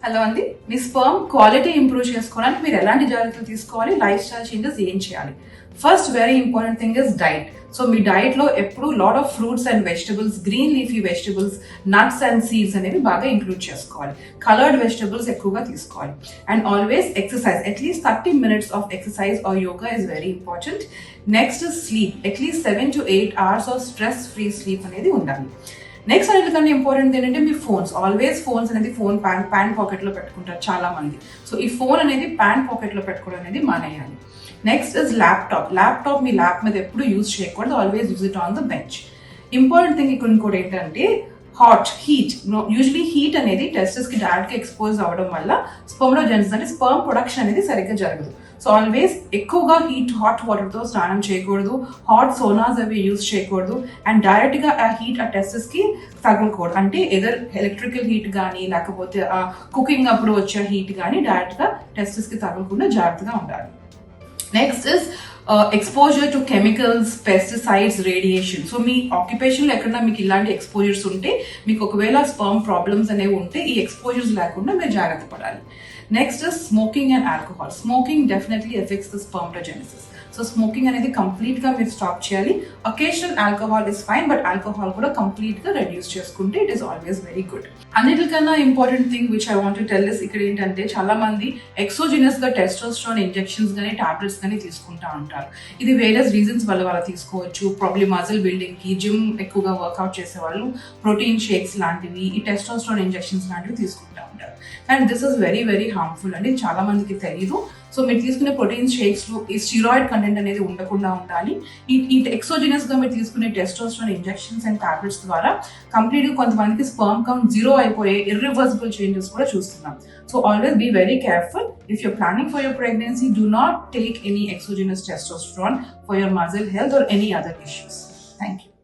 Hello అండి. మీ sperm quality improve చేసుకోవడానికి మీరు ఎలాంటి జాగ్రత్తలు తీసుకోవాలి లైఫ్ స్టైల్ చేంజెస్ ఏం చేయాలి? First very important thing is diet so మీ డైట్లో ఎప్పుడు lot of fruits and vegetables green leafy vegetables nuts and seeds అనేవి బాగా ఇంక్లూడ్ చేసుకోవాలి. కలర్డ్ వెజిటబుల్స్ ఎక్కువగా తీసుకోవాలి. And always exercise at least thirty minutes of exercise or yoga is very important next sleep at least seven to eight hours of stress free sleep అనేది ఉండాలి. Next అన్నిటికన్నా important ఏంటంటే మీ phones always phones అనేది phone pan pan పాకెట్లో పెట్టుకుంటారు చాలా మంది సో ఈ ఫోన్ అనేది ప్యాన్ పాకెట్లో పెట్టుకోవడం అనేది మానేయాలి. నెక్స్ట్ ఇస్ ల్యాప్టాప్ ల్యాప్టాప్ మీ ల్యాప్ మీద ఎప్పుడు యూజ్ చేయకూడదు. Always use it on the bench important thing ఇక్కడ ఇంకోటి ఏంటంటే హాట్ హీట్ యూజువలీ హీట్ అనేది టెస్టెస్కి డైరెక్ట్గా ఎక్స్పోజ్ అవ్వడం వల్ల స్పర్మ్లోజెన్స్ అంటే స్పర్మ్ ప్రొడక్షన్ అనేది సరిగ్గా జరగదు. సో ఆల్వేస్ ఎక్కువగా హీట్ హాట్ వాటర్తో స్నానం చేయకూడదు. హాట్ సోనాస్ అవి యూజ్ చేయకూడదు. అండ్ డైరెక్ట్గా ఆ హీట్ ఆ టెస్టెస్కి తగలకూడదు. అంటే ఎదర్ ఎలక్ట్రికల్ హీట్ కానీ లేకపోతే ఆ కుకింగ్ అప్పుడు వచ్చే హీట్ కానీ డైరెక్ట్గా టెస్టెస్కి తగలకుండా జాగ్రత్తగా ఉండాలి. Next is exposure to chemicals pesticides radiation so మీ ఆక్యుపేషన్లో ఎక్కడన్నా మీకు ఇలాంటి ఎక్స్పోజర్స్ ఉంటే మీకు ఒకవేళ స్పర్మ్ ప్రాబ్లమ్స్ అనేవి ఉంటే ఈ ఎక్స్పోజర్స్ లేకుండా మీరు జాగ్రత్త పడాలి. Next is smoking and alcohol smoking definitely effects the spermatogenesis so smoking అనేది కంప్లీట్గా మీరు స్టాప్ చేయాలి. Occasional alcohol is fine but alcohol కూడా కంప్లీట్గా రెడ్యూస్ చేసుకుంటే it is always very good అన్నిటికన్నా important thing which I want tell is ఇక్కడ ఏంటంటే చాలా మంది ఎక్సోజినస్ టెస్టోస్ట్రాన్ ఇంజెక్షన్స్ కానీ టాబ్లెట్స్ కానీ తీసుకుంటా ఉంటారు. ఇది వేరియస్ రీజన్స్ వల్ల వాళ్ళు తీసుకోవచ్చు. ప్రాబ్లీ మజిల్ బిల్డింగ్కి జిమ్ ఎక్కువగా వర్కౌట్ చేసే వాళ్ళు ప్రోటీన్ షేక్స్ లాంటివి ఈ టెస్టోస్ట్రాన్ ఇంజెక్షన్స్ లాంటివి తీసుకుంటా ఉంటారు. And this is very very harmful అండి. చాలా మందికి తెలియదు సో మీరు తీసుకునే ప్రోటీన్ షేక్స్లో ఈ స్టీరాయిడ్ కంటెంట్ అనేది ఉండకుండా ఉండాలి. ఈ ఈ ఎక్సోజినస్గా మీరు తీసుకునే టెస్టోస్ట్రాన్ ఇంజెక్షన్స్ అండ్ టాబ్లెట్స్ ద్వారా కంప్లీట్గా కొంతమందికి స్పర్మ్ కౌంట్ జీరో అయిపోయే ఇర్రివర్సిబుల్ చేంజెస్ కూడా చూస్తున్నాం. So always be very careful if you're planning for your pregnancy do not take any exogenous testosterone for your muscle health or any other issues